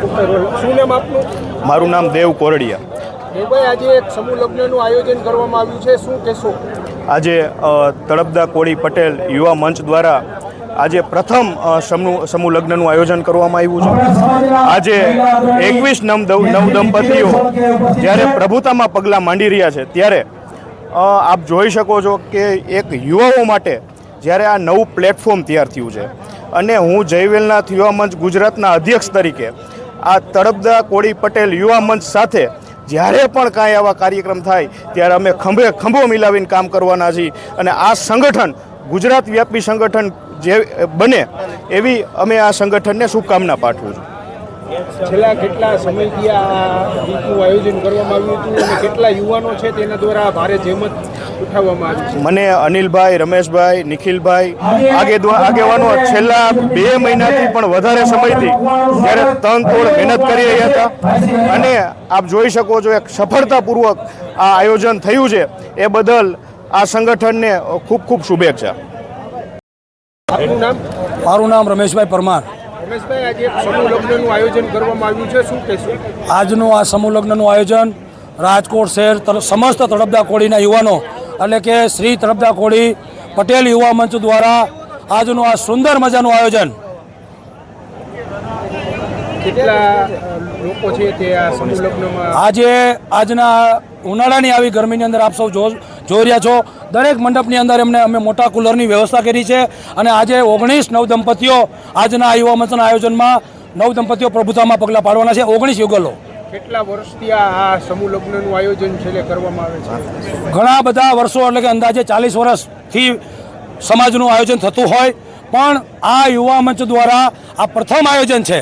શું નામ આપનું? મારું નામ દેવ કોરડિયા. દેવભાઈ આજે એક સમૂહ લગ્નનું આયોજન કરવામાં આવ્યું છે. શું કહેશો? આજે તળપદા કોળી પટેલ યુવા મંચ દ્વારા આજે પ્રથમ સમૂહ સમૂહ લગ્નનું આયોજન કરવામાં આવ્યું છે. આજે એકવીસ નવ નવ દંપતીઓ જ્યારે પ્રભુતામાં પગલાં માંડી રહ્યા છે ત્યારે આપ જોઈ શકો છો કે એક યુવાઓ માટે જ્યારે આ નવું પ્લેટફોર્મ તૈયાર થયું છે. અને હું જયવેલનાથ યુવા મંચ ગુજરાતના અધ્યક્ષ તરીકે આ તળપદા કોળી પટેલ યુવા મંચ સાથે જ્યારે પણ કાંઈ આવા કાર્યક્રમ થાય, ત્યારે અમે ખંભે ખંભો મિલાવીને કામ કરવાના છીએ. અને આ સંગઠન, ગુજરાત વ્યાપી સંગઠન જે બને, એવી અમે આ સંગઠનને શુભકામના પાઠવું છું. છેલ્લા કેટલા સમયથી આ ગીતનું આયોજન કરવામાં આવ્યું હતું અને કેટલા યુવાનો છે તેના દ્વારા ભારે જહેમત ઉઠાવવામાં આવી છે? મને અનિલભાઈ રમેશભાઈ નિખિલભાઈ આગે આગેવાનો છેલ્લા બે મહિનાથી પણ વધારે સમયથી જ્યારે તન તોડ મહેનત કરી રહ્યા હતા. અને આપ જોઈ શકો છો એક સફળતાપૂર્વક આ આયોજન થયું છે. એ બદલ આ સંગઠનને ખૂબ ખૂબ શુભેચ્છા. આપનું નામ? મારું નામ રમેશભાઈ પરમાર. રમેશભાઈ આજે સમૂહ લગ્નનું આયોજન કરવામાં આવ્યું છે. શું કહેશો? આજનું આ સમૂહ લગ્નનું આયોજન રાજકોટ શહેર સમસ્ત તળપદા કોળીના યુવાનો એટલે કે શ્રી તળપદા કોળી પટેલ યુવા મંચ દ્વારા આજનું આ સુંદર મજાનું આયોજન. કેટલા લોકો છે તે આ સમૂહ લગ્નમાં? આજે આજના ઉનાળાની આવી ગરમીની અંદર આપ સૌ જો જોઈ રહ્યા છો. દરેક મંડપની અંદર એમને અમે મોટા કુલરની વ્યવસ્થા કરી છે અને આજે ઓગણીસ નવ દંપતીઓ આજના આ યુવા મંચના આયોજનમાં નવ દંપતીઓ પ્રભુતામાં પગલાં પાડવાના છે. ઓગણીસ યુગલો. કેટલા વર્ષથી આ સમૂહ લગ્નનું આયોજન છે કરવામાં આવે છે? ઘણા બધા વર્ષો એટલે કે અંદાજે ચાલીસ વર્ષથી સમાજનું આયોજન થતું હોય. પણ આ યુવા મંચ દ્વારા આ પ્રથમ આયોજન છે.